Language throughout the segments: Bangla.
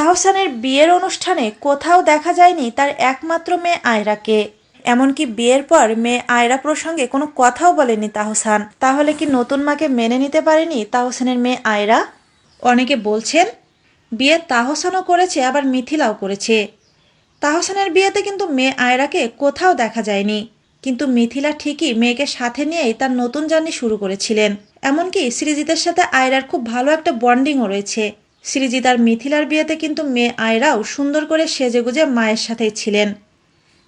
তাহসানের বিয়ের অনুষ্ঠানে কোথাও দেখা যায়নি তার একমাত্র মেয়ে আয়রাকে। এমনকি বিয়ের পর মেয়ে আয়রা প্রসঙ্গে কোনো কথাও বলেনি তাহসান। তাহলে কি নতুন মাকে মেনে নিতে পারেনি তাহসানের মেয়ে আয়রা? অনেকে বলছেন, বিয়ে তাহসানও করেছে, আবার মিথিলাও করেছে। তাহসানের বিয়েতে কিন্তু মেয়ে আয়রাকে কোথাও দেখা যায়নি। কিন্তু মিথিলা ঠিকই মেয়েকে সাথে নিয়েই তার নতুন জার্নি শুরু করেছিলেন। এমনকি সৃজিতের সাথে আয়রার খুব ভালো একটা বন্ডিংও রয়েছে। সৃজিত আর মিথিলার বিয়েতে কিন্তু মেয়ে আয়রাও সুন্দর করে সেজেগুজে মায়ের সাথেই ছিলেন।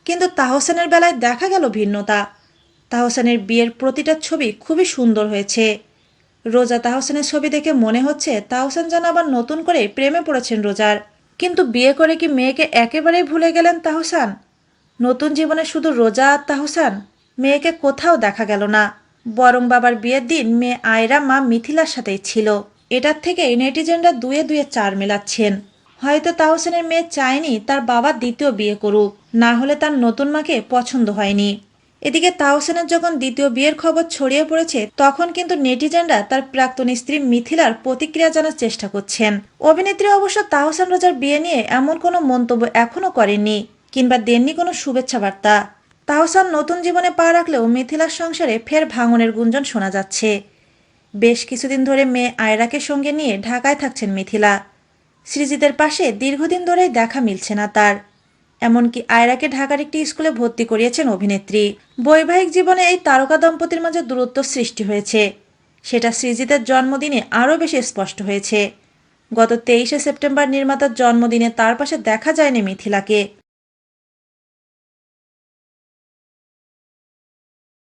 কিন্তু তাহসানের বেলায় দেখা গেল ভিন্নতা। তাহসানের বিয়ের প্রতিটা ছবি খুবই সুন্দর হয়েছে। রোজা তাহসানের ছবি দেখে মনে হচ্ছে তাহসান যেন আবার নতুন করে প্রেমে পড়েছেন রোজার। কিন্তু বিয়ে করে কি মেয়েকে একেবারেই ভুলে গেলেন তাহসান? নতুন জীবনে শুধু রোজা আর তাহসান? মেয়েকে কোথাও দেখা গেল না। বরং বাবার বিয়ের দিন মেয়ে আয়রা মা মিথিলার সাথেই ছিল। এটার থেকে নেটিজেনরা দুয়ে দুয়ে চার মেলাচ্ছেন। হয়তো তাহসেনের মেয়ে চায়নি তার বাবা দ্বিতীয় বিয়ে করুক, না হলে তার নতুন মাকে পছন্দ হয়নি। এদিকে তাহসেনের যখন দ্বিতীয় বিয়ের খবর ছড়িয়ে পড়েছে, তখন কিন্তু নেটিজেনরা তার প্রাক্তন স্ত্রী মিথিলার প্রতিক্রিয়া জানার চেষ্টা করছেন। অভিনেত্রী অবশ্য তাহসান রোজার বিয়ে নিয়ে এমন কোনো মন্তব্য এখনও করেননি, কিংবা দেননি কোনো শুভেচ্ছা বার্তা। তাহসান নতুন জীবনে পা রাখলেও মিথিলার সংসারে ফের ভাঙনের গুঞ্জন শোনা যাচ্ছে। বেশ কিছুদিন ধরে মেয়ে আয়রাকে সঙ্গে নিয়ে ঢাকায় থাকছেন মিথিলা। সৃজিতের পাশে দীর্ঘদিন ধরেই দেখা মিলছে না তার। এমনকি আয়রাকে ঢাকার একটি স্কুলে ভর্তি করিয়েছেন অভিনেত্রী। বৈবাহিক জীবনে এই তারকা দম্পতির মাঝে দূরত্ব সৃষ্টি হয়েছে। সেটা সৃজিতের জন্মদিনে আরও বেশি স্পষ্ট হয়েছে। গত তেইশে সেপ্টেম্বর নির্মাতার জন্মদিনে তার পাশে দেখা যায়নি মিথিলাকে।